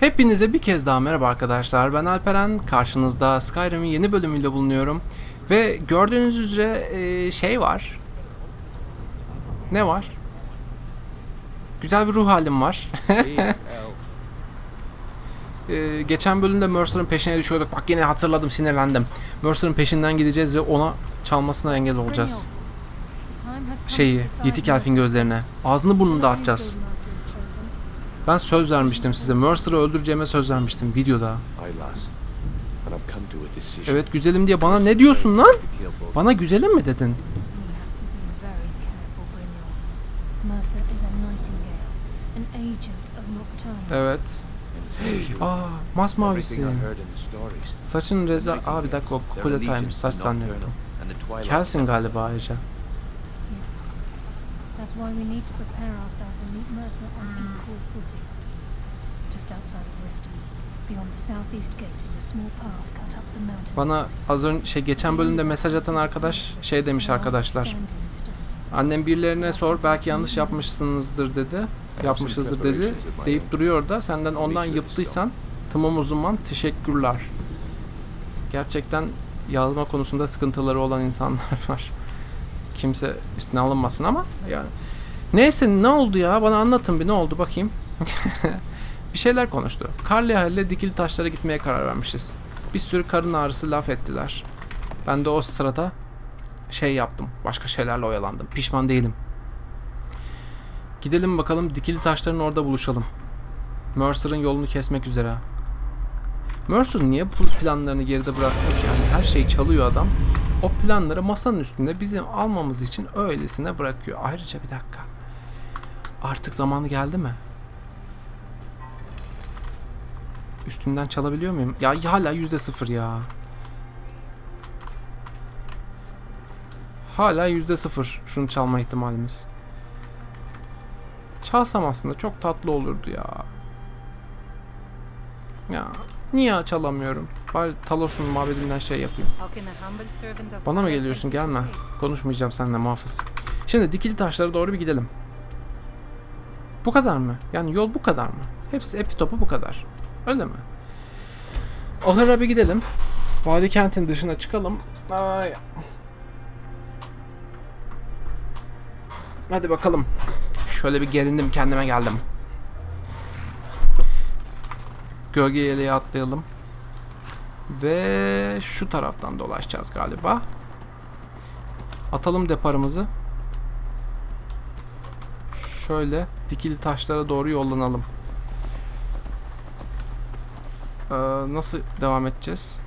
Hepinize bir kez daha merhaba arkadaşlar. Ben Alperen. Karşınızda Skyrim'in yeni bölümüyle bulunuyorum. Ve gördüğünüz üzere şey var. Ne var? Güzel bir ruh halim var. E, geçen bölümde Mercer'ın peşine düşüyorduk. Bak yine hatırladım, sinirlendim. Mercer'ın peşinden gideceğiz ve ona çalmasına engel olacağız. Şeyi, Yitik Elf'in gözlerine. Ağzını burnunu dağıtacağız. Ben söz vermiştim size. Mercer'ı öldüreceğime söz vermiştim videoda. Evet güzelim diye bana ne diyorsun lan? Bana güzelim mi dedin? Mercer is a nightingale, an agent of Nocturne. Evet. Aa, masmavisi. Saçın rezil... Aa bir dakika o kukuletaymış. Saç zannettim. Kelsin galiba ayrıca. That's why we need to prepare ourselves and meet Mercer on equal footing. Just outside of Riften, beyond the southeast gate is a small path cut up the mountain. Bana az önce şey geçen bölümde mesaj atan arkadaş şey demiş arkadaşlar. Annem birilerine sor belki yanlış yapmışsınızdır dedi. Yapmışızdır dedi. Deyip duruyor da senden ondan yıptıysan tımım uzunman teşekkürler. Gerçekten yazma konusunda sıkıntıları olan insanlar var. Kimse üstüne alınmasın ama yani. Neyse ne oldu ya bana anlatın bir ne oldu bakayım. bir şeyler konuştu. Karlia ile dikili taşlara gitmeye karar vermişiz. Bir sürü karın ağrısı laf ettiler. Ben de o sırada şey yaptım. Başka şeylerle oyalandım. Pişman değilim. Gidelim bakalım dikili taşların orada buluşalım. Mercer'ın yolunu kesmek üzere. Mercer niye bu planlarını geride bıraksın ki? Yani her şeyi çalıyor adam. O planları masanın üstünde bizim almamız için öylesine bırakıyor. Ayrıca bir dakika. Artık zamanı geldi mi? Üstünden çalabiliyor muyum? Ya hala yüzde sıfır ya. Hala yüzde sıfır şunu çalma ihtimalimiz. Çalsam aslında çok tatlı olurdu ya. Ya niye çalamıyorum? Bari Talos'un mabedinden şey yapayım. Bana mı geliyorsun gelme. Konuşmayacağım seninle muhafız. Şimdi dikili taşlara doğru bir gidelim. Bu kadar mı? Yani yol bu kadar mı? Hepsi epi topu bu kadar. Öyle mi? Ahıra bir gidelim. Vadi kentin dışına çıkalım. Ay. Hadi bakalım. Şöyle bir gerindim kendime geldim. Gölge yeleği atlayalım. Ve şu taraftan dolaşacağız galiba. Atalım deparımızı. Şöyle dikili taşlara doğru yollanalım. Ee, nasıl devam edeceğiz?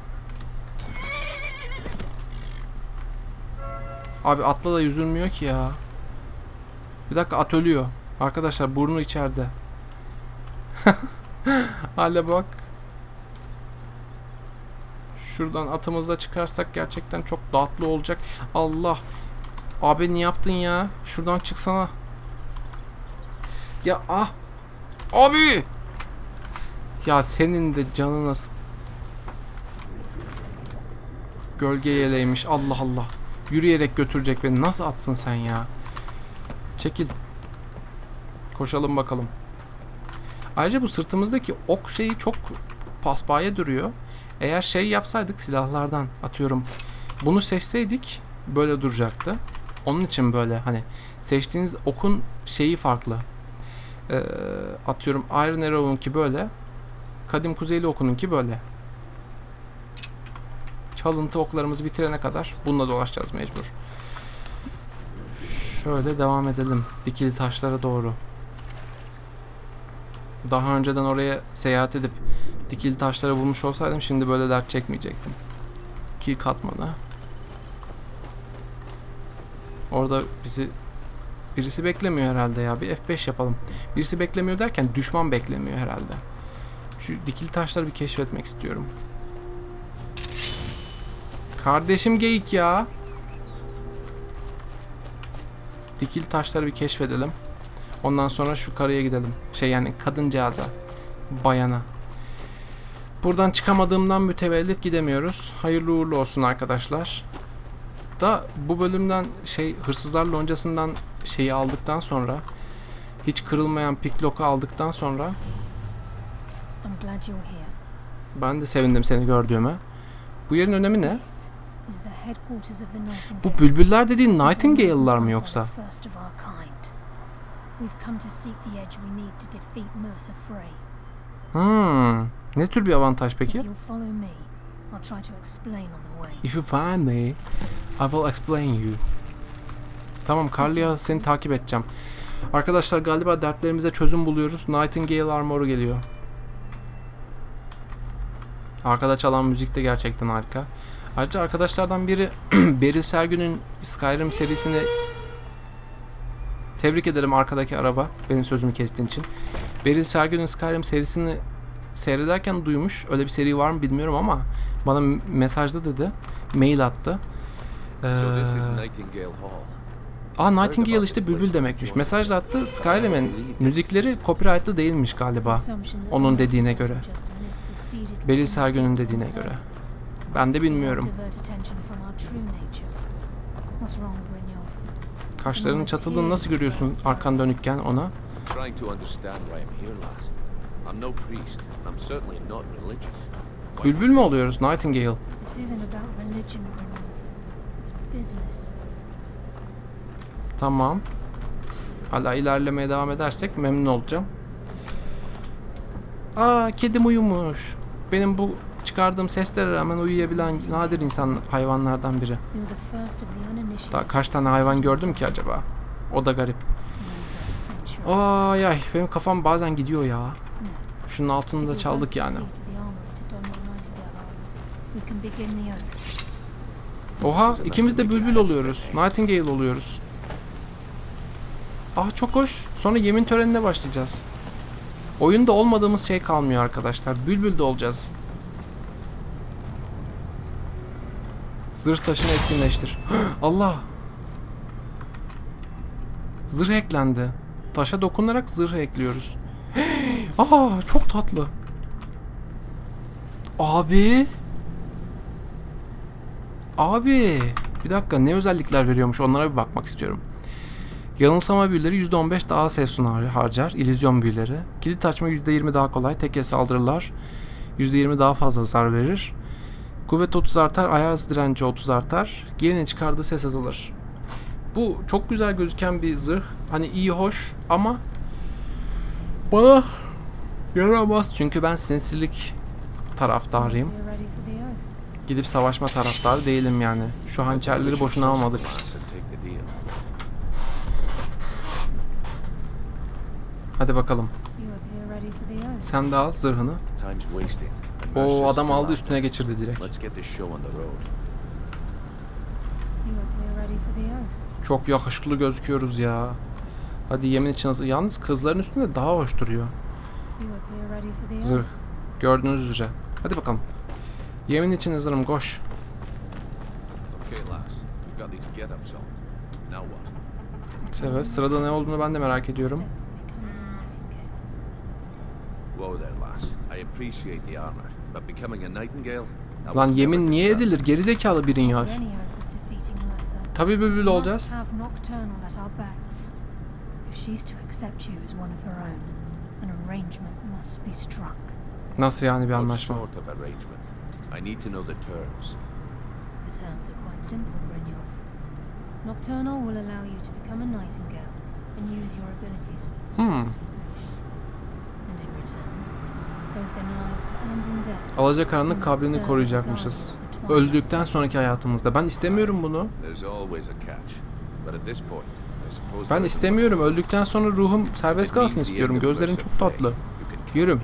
Abi atla da yüzülmüyor ki ya. Bir dakika at ölüyor. Arkadaşlar burnu içeride. Hale bak. Şuradan atımızla çıkarsak gerçekten çok tatlı olacak. Allah. Abi ne yaptın ya? Şuradan çıksana. Ya ah. Abi. Ya senin de canı nasıl? Gölge yeleğiymiş. Allah Allah. Yürüyerek götürecek beni. Nasıl atsın sen ya? Çekil. Koşalım bakalım. Ayrıca bu sırtımızdaki ok şeyi çok paspaya duruyor. Eğer şey yapsaydık silahlardan atıyorum. Bunu seçseydik böyle duracaktı. Onun için böyle hani seçtiğiniz okun şeyi farklı. Ee, atıyorum Iron Arrow'unki böyle. Kadim Kuzeyli okununki böyle. Çalıntı oklarımızı bitirene kadar bununla dolaşacağız mecbur. Şöyle devam edelim. Dikili taşlara doğru. Daha önceden oraya seyahat edip dikili taşları bulmuş olsaydım şimdi böyle dert çekmeyecektim. Kill katmadı. Orada bizi birisi beklemiyor herhalde ya. Bir F5 yapalım. Birisi beklemiyor derken düşman beklemiyor herhalde. Şu dikili taşları bir keşfetmek istiyorum. Kardeşim geyik ya. Dikili taşları bir keşfedelim. Ondan sonra şu karıya gidelim. Şey yani kadıncağıza. Bayana. Buradan çıkamadığımdan mütevellit gidemiyoruz. Hayırlı uğurlu olsun arkadaşlar. Da bu bölümden şey hırsızlar loncasından şeyi aldıktan sonra hiç kırılmayan picklock'u aldıktan sonra I'm glad you're here. ben de sevindim seni gördüğüme. Bu yerin önemi ne? Bu bülbüller dediğin Nightingale'lar mı yoksa? Hmm. Ne tür bir avantaj peki? If you find me, I will explain you. Tamam Carlia seni takip edeceğim. Arkadaşlar galiba dertlerimize çözüm buluyoruz. Nightingale armoru geliyor. Arkada çalan müzik de gerçekten harika. Ayrıca arkadaşlardan biri Beril Sergün'ün Skyrim serisini tebrik ederim arkadaki araba benim sözümü kestiğin için. Beril Sergün'ün Skyrim serisini seyrederken duymuş. Öyle bir seri var mı bilmiyorum ama bana mesajda dedi. Mail attı. Ee, aa Nightingale işte bülbül demekmiş. Mesajla attı. Skyrim'in müzikleri copyrightlı değilmiş galiba. Onun dediğine göre. Beril Sergün'ün dediğine göre. Ben de bilmiyorum. Kaşlarının çatıldığını nasıl görüyorsun arkan dönükken ona? Bülbül mü oluyoruz Nightingale? Tamam. Hala ilerlemeye devam edersek memnun olacağım. Aa kedim uyumuş. Benim bu çıkardığım seslere rağmen uyuyabilen nadir insan hayvanlardan biri. Daha kaç tane hayvan gördüm ki acaba? O da garip. Ay ay benim kafam bazen gidiyor ya. Şunun altını da çaldık yani. Oha ikimiz de bülbül oluyoruz. Nightingale oluyoruz. Ah çok hoş. Sonra yemin törenine başlayacağız. Oyunda olmadığımız şey kalmıyor arkadaşlar. Bülbül de olacağız. Zırh taşını etkinleştir. Allah! Zırh eklendi. Taşa dokunarak zırh ekliyoruz. Aa çok tatlı. Abi. Abi. Bir dakika ne özellikler veriyormuş onlara bir bakmak istiyorum. Yanılsama büyüleri %15 daha sefsun har- harcar. İllüzyon büyüleri. Kilit açma %20 daha kolay. Tek el saldırılar. %20 daha fazla hasar verir. Kuvvet 30 artar. Ayaz direnci 30 artar. Giyinin çıkardığı ses azalır. Bu çok güzel gözüken bir zırh. Hani iyi hoş ama bana yaramaz. Çünkü ben sinsilik taraftarıyım. Gidip savaşma taraftarı değilim yani. Şu hançerleri boşuna almadık. Hadi bakalım. Sen de al zırhını. O adam aldı üstüne geçirdi direkt. Çok yakışıklı gözüküyoruz ya. Hadi yemin için hazır. Yalnız kızların üstünde daha hoş duruyor. Zırh. Gördüğünüz üzere. Hadi bakalım. Yemin için hazırım koş. Evet sırada ne olduğunu ben de merak ediyorum. Whoa there, lass. I appreciate the armor, but becoming a nightingale? that Lan yemin niye edilir? Gerizekalı birin ya. Tabii bülbül olacağız. Have Nocturnal at our backs. If she's to accept you as one of her own, an arrangement must be struck. Nasıl yani bir What anlaşma? sort of arrangement? I need to know the terms. The terms are quite simple, Brynjolf. Nocturnal will allow you to become a nightingale and use your abilities Hmm. and in return, both in life and in death. Alacakaranlık kabrini koruyacakmışız. Öldükten sonraki hayatımızda. Ben istemiyorum bunu. Ben istemiyorum. Öldükten sonra ruhum serbest kalsın istiyorum. Gözlerin çok tatlı. Yürüm.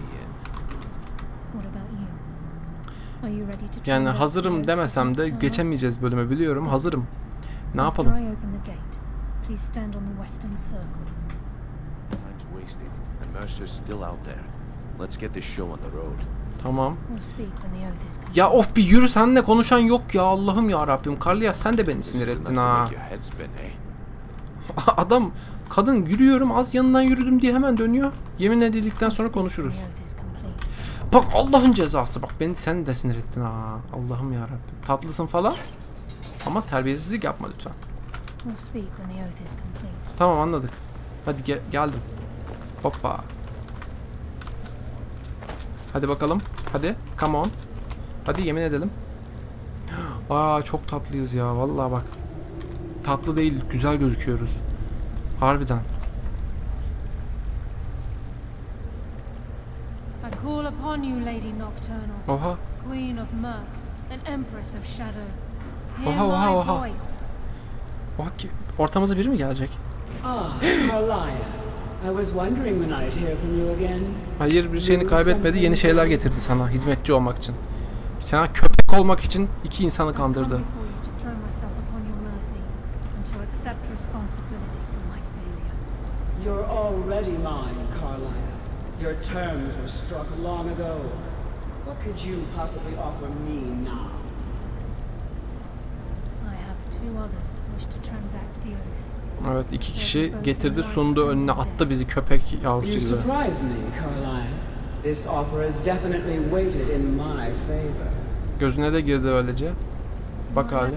Yani hazırım demesem de geçemeyeceğiz bölümü biliyorum. Hazırım. Ne yapalım? Please stand on the western circle. Time's wasting, and Mercer's still out there. Let's get this show on the road. Tamam. Ya of bir yürü senle konuşan yok ya Allah'ım ya Rabbim. Carlia sen de beni sinir ettin ha. eh? Adam kadın yürüyorum az yanından yürüdüm diye hemen dönüyor. Yemin edildikten sonra konuşuruz. Bak Allah'ın cezası bak beni sen de sinir ettin ha. Allah'ım ya Tatlısın falan. Ama terbiyesizlik yapma lütfen. Tamam anladık. Hadi ge- geldim. Hoppa. Hadi bakalım. Hadi. Come on. Hadi yemin edelim. Aa çok tatlıyız ya. Vallahi bak. Tatlı değil, güzel gözüküyoruz. Harbiden. I call upon you, Lady Nocturnal, Oha. Queen of Murk, and Empress of Shadow. Hear Oha, oha, oha. Oha ki ortamıza biri mi gelecek? Ah, Carlia. I was wondering when I'd hear from you again. Hayır bir şeyini kaybetmedi. Yeni şeyler getirdi sana hizmetçi olmak için. Sana köpek olmak için iki insanı kandırdı. before you to throw myself upon your mercy and to accept responsibility for my failure. You're already mine, Carlia. Your terms were struck long ago. What could you possibly offer me now? I have two others that wish to transact the oath. Evet iki kişi getirdi sundu önüne attı bizi köpek yavrusu You gibi. surprised me, Carlia. This offer is definitely weighted in my favor. Gözüne de girdi öylece. Bak hali.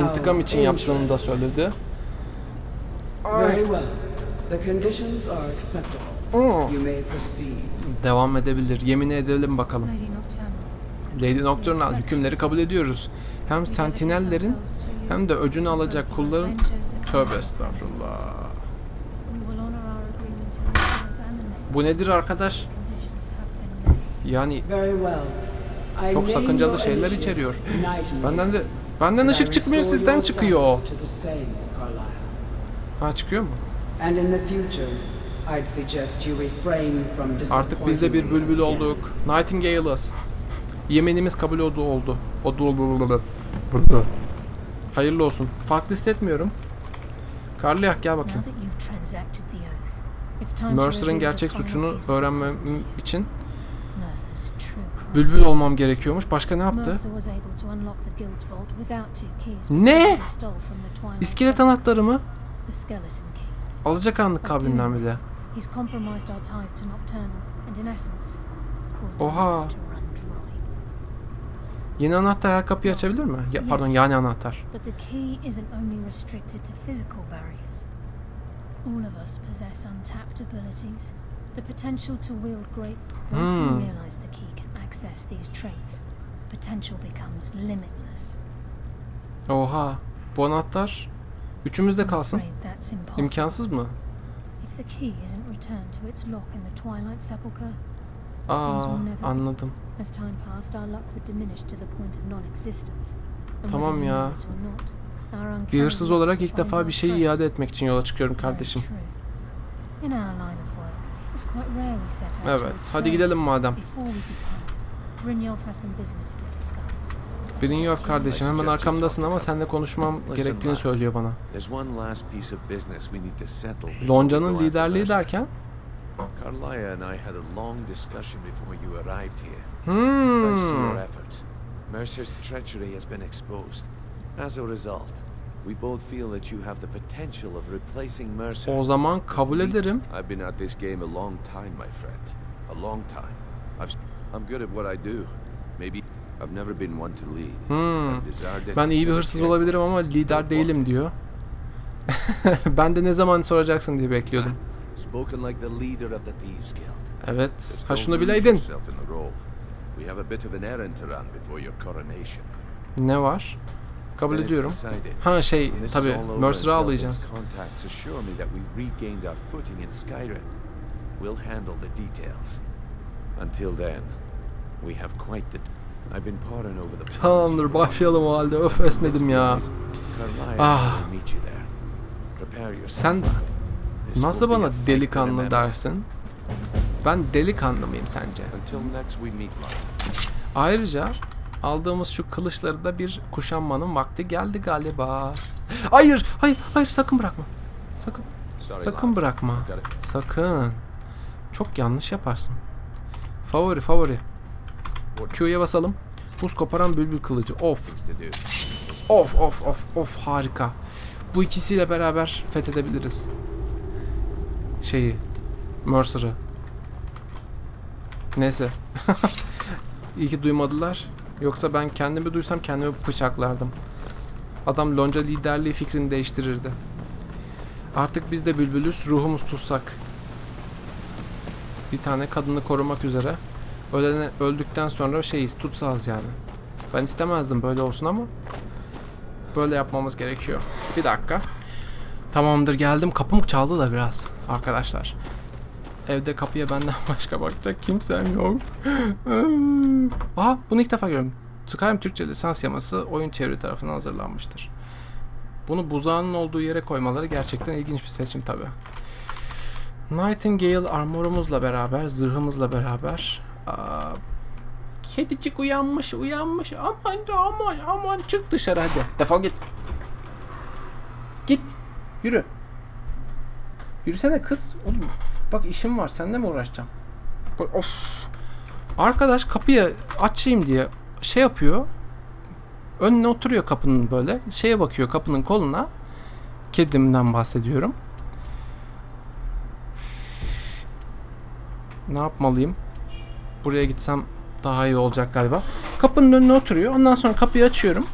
İntikam için yaptığını da söyledi. Very well. The conditions are acceptable. You may proceed. Devam edebilir. Yemin edelim bakalım. Lady Nocturnal. Hükümleri kabul ediyoruz. Hem sentinellerin hem de öcünü alacak kulların tövbe estağfurullah. Bu nedir arkadaş? Yani Çok sakıncalı şeyler içeriyor. Benden de benden ışık çıkmıyor sizden çıkıyor. Ha çıkıyor mu? Artık biz de bir bülbül olduk. Nightingale'ız. Yemenimiz kabul oldu oldu. Oldu. Hayırlı olsun. Farklı hissetmiyorum. Karliyak gel bakayım. Mercer'ın gerçek suçunu öğrenmem için bülbül olmam gerekiyormuş. Başka ne yaptı? Ne? İskelet anahtarı mı? Alacakaranlık kabrinden bile. He's compromised our ties to Nocturnal and in essence caused our Oha. luck to run dry. Yeni anahtar her kapıyı açabilir mi? Ya, pardon yani anahtar. But the key isn't only restricted to physical barriers. All of us possess untapped abilities, the potential to wield great. Once you Hmm. realize the key can access these traits, potential becomes limitless. Oha. Bu anahtar üçümüzde kalsın. İmkansız mı? If the key isn't returned to its lock in the Twilight Sepulchre, Aa be. anladım. Tamam ya. Bir hırsız olarak ilk defa bir şeyi iade etmek için yola çıkıyorum kardeşim. Evet. Hadi gidelim madem. Brynjolf kardeşim. Hemen arkamdasın ama seninle konuşmam gerektiğini söylüyor bana. Lonca'nın liderliği derken? Carlia and I had a long discussion before you arrived here. Thanks to your Hmm. efforts, Mercer's treachery has been exposed. As a result, we both feel that you have the potential of replacing Mercer. O zaman kabul ederim. I've been at this game a long time, my friend. A long time. I've, I'm good at what I do. Maybe I've never been one to lead. Hmm. Ben iyi bir hırsız olabilirim ama lider değilim diyor. ben de ne zaman soracaksın diye bekliyordum. Spoken like the leader of the Thieves Guild. Evet. Ha şunu bileydin. We have a bit of an errand to run before your coronation. Ne var? Kabul ediyorum. Ha şey tabi Mercer'ı ağlayacağız. Delvin's contacts assure me that we've regained our footing in Skyrim. We'll handle the details. Until then, we have quite the. I've been poring over the. plans Tamamdır başlayalım o halde. Öf esnedim ya. Ah. Sen nasıl bana delikanlı dersin? Ben delikanlı mıyım sence? Ayrıca aldığımız şu kılıçları da bir kuşanmanın vakti geldi galiba. Hayır, hayır, hayır sakın bırakma. Sakın. Sakın bırakma. Sakın. Çok yanlış yaparsın. Favori, favori. Q'ya basalım. Buz koparan bülbül kılıcı. Of. Of of of of harika. Bu ikisiyle beraber fethedebiliriz. Şeyi. Mercer'ı. Neyse. İyi ki duymadılar. Yoksa ben kendimi duysam kendimi bıçaklardım. Adam lonca liderliği fikrini değiştirirdi. Artık biz de bülbülüz, ruhumuz tutsak. Bir tane kadını korumak üzere. Ölene, öldükten sonra şeyiz, tutsağız yani. Ben istemezdim böyle olsun ama böyle yapmamız gerekiyor. Bir dakika. Tamamdır geldim. Kapım çaldı da biraz arkadaşlar. Evde kapıya benden başka bakacak kimsem yok. Aha bunu ilk defa görüyorum. Skyrim Türkçe lisans yaması oyun çeviri tarafından hazırlanmıştır. Bunu buzağının olduğu yere koymaları gerçekten ilginç bir seçim tabi. Nightingale armorumuzla beraber, zırhımızla beraber aa, Kedicik uyanmış uyanmış aman aman aman çık dışarı hadi defol git. Git yürü. Yürüsene kız. Oğlum bak işim var seninle mi uğraşacağım? Of. Arkadaş kapıyı açayım diye şey yapıyor. Önüne oturuyor kapının böyle. Şeye bakıyor kapının koluna. Kedimden bahsediyorum. Ne yapmalıyım? Buraya gitsem daha iyi olacak galiba. Kapının önüne oturuyor. Ondan sonra kapıyı açıyorum.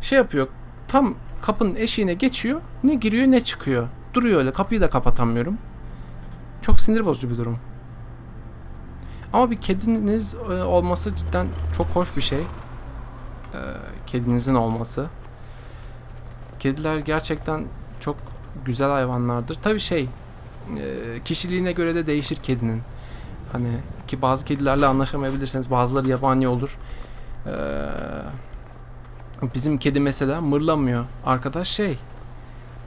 Şey yapıyor. Tam kapının eşiğine geçiyor. Ne giriyor ne çıkıyor. Duruyor öyle. Kapıyı da kapatamıyorum. Çok sinir bozucu bir durum. Ama bir kediniz e, olması cidden çok hoş bir şey. Ee, kedinizin olması. Kediler gerçekten çok güzel hayvanlardır. Tabii şey, e, kişiliğine göre de değişir kedinin. Hani ki bazı kedilerle anlaşamayabilirsiniz. Bazıları yabani olur. Bizim kedi mesela mırlamıyor. Arkadaş şey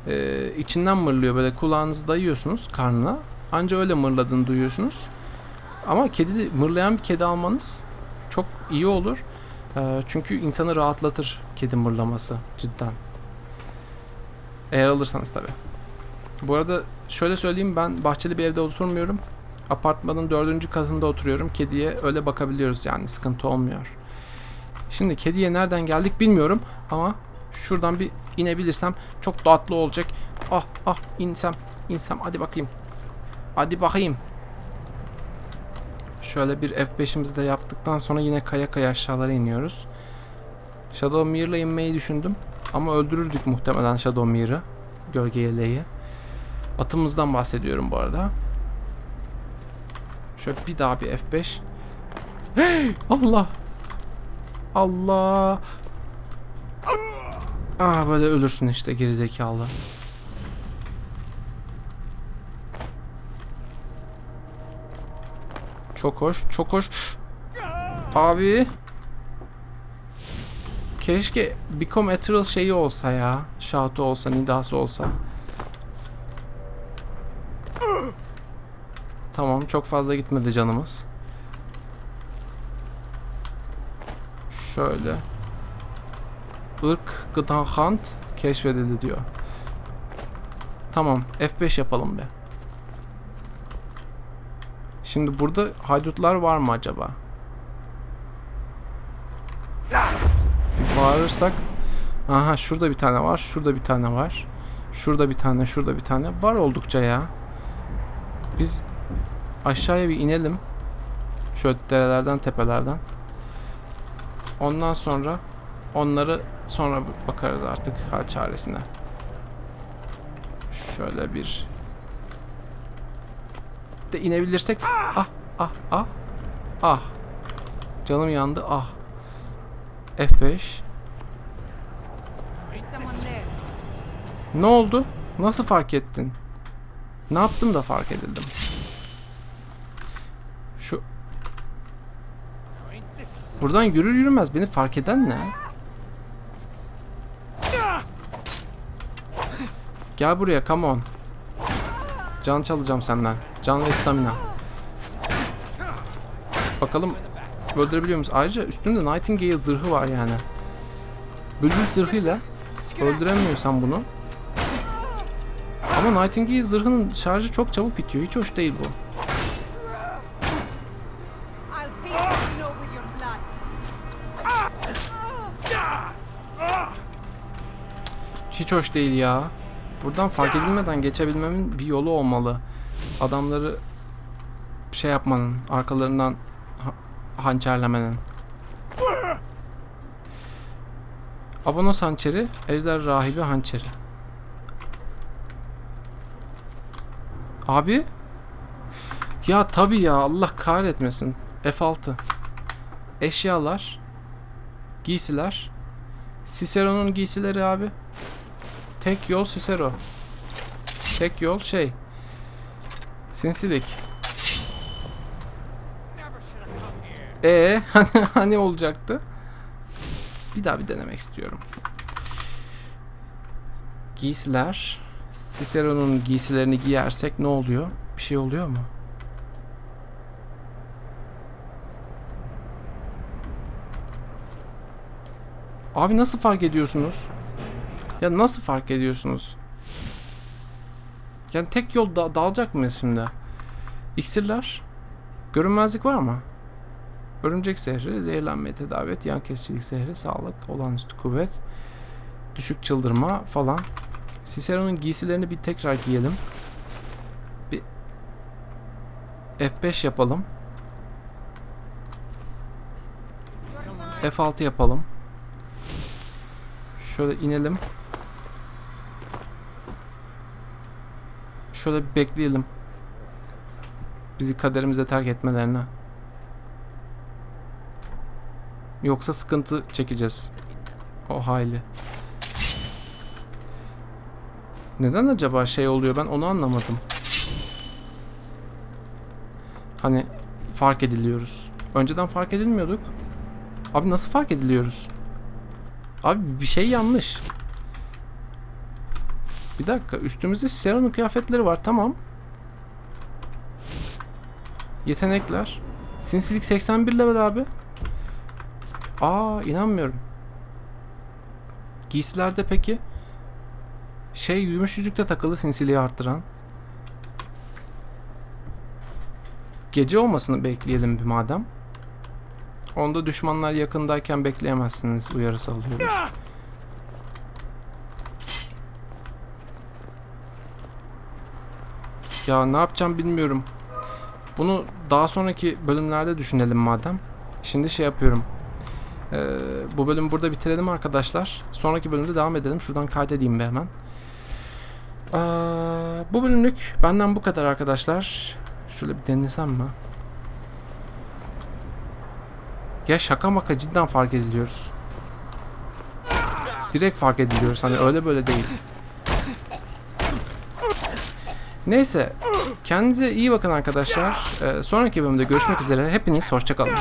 e, içinden mırlıyor böyle kulağınızı dayıyorsunuz karnına. Anca öyle mırladığını duyuyorsunuz. Ama kedi mırlayan bir kedi almanız çok iyi olur. Ee, çünkü insanı rahatlatır kedi mırlaması cidden. Eğer alırsanız tabi. Bu arada şöyle söyleyeyim ben bahçeli bir evde oturmuyorum. Apartmanın dördüncü katında oturuyorum. Kediye öyle bakabiliyoruz yani sıkıntı olmuyor. Şimdi kediye nereden geldik bilmiyorum ama şuradan bir inebilirsem çok tatlı olacak. Ah ah insem insem hadi bakayım. Hadi bakayım. Şöyle bir F5'imizi de yaptıktan sonra yine kaya kaya aşağılara iniyoruz. Shadowmere'la inmeyi düşündüm. Ama öldürürdük muhtemelen Shadowmere'ı. Gölge yeleği. Atımızdan bahsediyorum bu arada. Şöyle bir daha bir F5. Hey, Allah. Allah. Aa böyle ölürsün işte gerizekalı. Çok hoş, çok hoş. Abi. Keşke Become Ethereal şeyi olsa ya. Şato olsa, nidası olsa. Tamam, çok fazla gitmedi canımız. Şöyle. Irk Gıdan Hunt keşfedildi diyor. Tamam, F5 yapalım be. Şimdi burada haydutlar var mı acaba? Bir bağırırsak Aha şurada bir tane var, şurada bir tane var. Şurada bir tane, şurada bir tane. Var oldukça ya. Biz aşağıya bir inelim. Şöyle derelerden, tepelerden. Ondan sonra onları sonra bakarız artık hal çaresine. Şöyle bir de inebilirsek ah ah ah. Ah. Canım yandı ah. F5 ne oldu? Nasıl fark ettin? Ne yaptım da fark edildim? Şu buradan yürür yürümez beni fark eden ne Gel buraya come on. Can çalacağım senden. Can ve stamina. Bakalım öldürebiliyor muyuz? Ayrıca üstünde Nightingale zırhı var yani. Bülbül zırhıyla öldüremiyorsan bunu. Ama Nightingale zırhının şarjı çok çabuk bitiyor. Hiç hoş değil bu. Hiç hoş değil ya. Buradan fark edilmeden geçebilmemin bir yolu olmalı. Adamları şey yapmanın, arkalarından ha- hançerlemenin. Abonos hançeri, Ejder Rahibi hançeri. Abi? Ya tabi ya Allah kahretmesin. F6. Eşyalar. Giysiler. Cicero'nun giysileri abi. Tek yol Cicero. Tek yol şey. Sinsilik. E hani hani olacaktı? Bir daha bir denemek istiyorum. Giysiler. Cicero'nun giysilerini giyersek ne oluyor? Bir şey oluyor mu? Abi nasıl fark ediyorsunuz? Ya nasıl fark ediyorsunuz? Yani tek yol da dalacak mıyız şimdi? İksirler. Görünmezlik var ama. Örümcek zehri, zehirlenmeye tedavi et, yan kesicilik zehri, sağlık, olağanüstü kuvvet, düşük çıldırma falan. Cicero'nun giysilerini bir tekrar giyelim. Bir F5 yapalım. F6 yapalım. Şöyle inelim. Şöyle bir bekleyelim. Bizi kaderimize terk etmelerine. Yoksa sıkıntı çekeceğiz. O hayli. Neden acaba şey oluyor ben onu anlamadım. Hani fark ediliyoruz. Önceden fark edilmiyorduk. Abi nasıl fark ediliyoruz? Abi bir şey yanlış. Bir dakika üstümüzde Cicero'nun kıyafetleri var tamam. Yetenekler. Sinsilik 81 level abi. Aa inanmıyorum. Giysilerde peki şey gümüş yüzükte takılı sinsiliği arttıran. Gece olmasını bekleyelim bir madem. Onda düşmanlar yakındayken bekleyemezsiniz uyarısı alıyoruz. Ya ne yapacağım bilmiyorum. Bunu daha sonraki bölümlerde düşünelim madem. Şimdi şey yapıyorum. Ee, bu bölümü burada bitirelim arkadaşlar. Sonraki bölümde devam edelim. Şuradan kaydedeyim bir hemen. Ee, bu bölümlük benden bu kadar arkadaşlar. Şöyle bir denesem mi? Ya şaka maka cidden fark ediliyoruz. Direkt fark ediliyoruz. Hani öyle böyle değil. Neyse. Kendinize iyi bakın arkadaşlar. Ee, sonraki bölümde görüşmek üzere. Hepiniz hoşçakalın.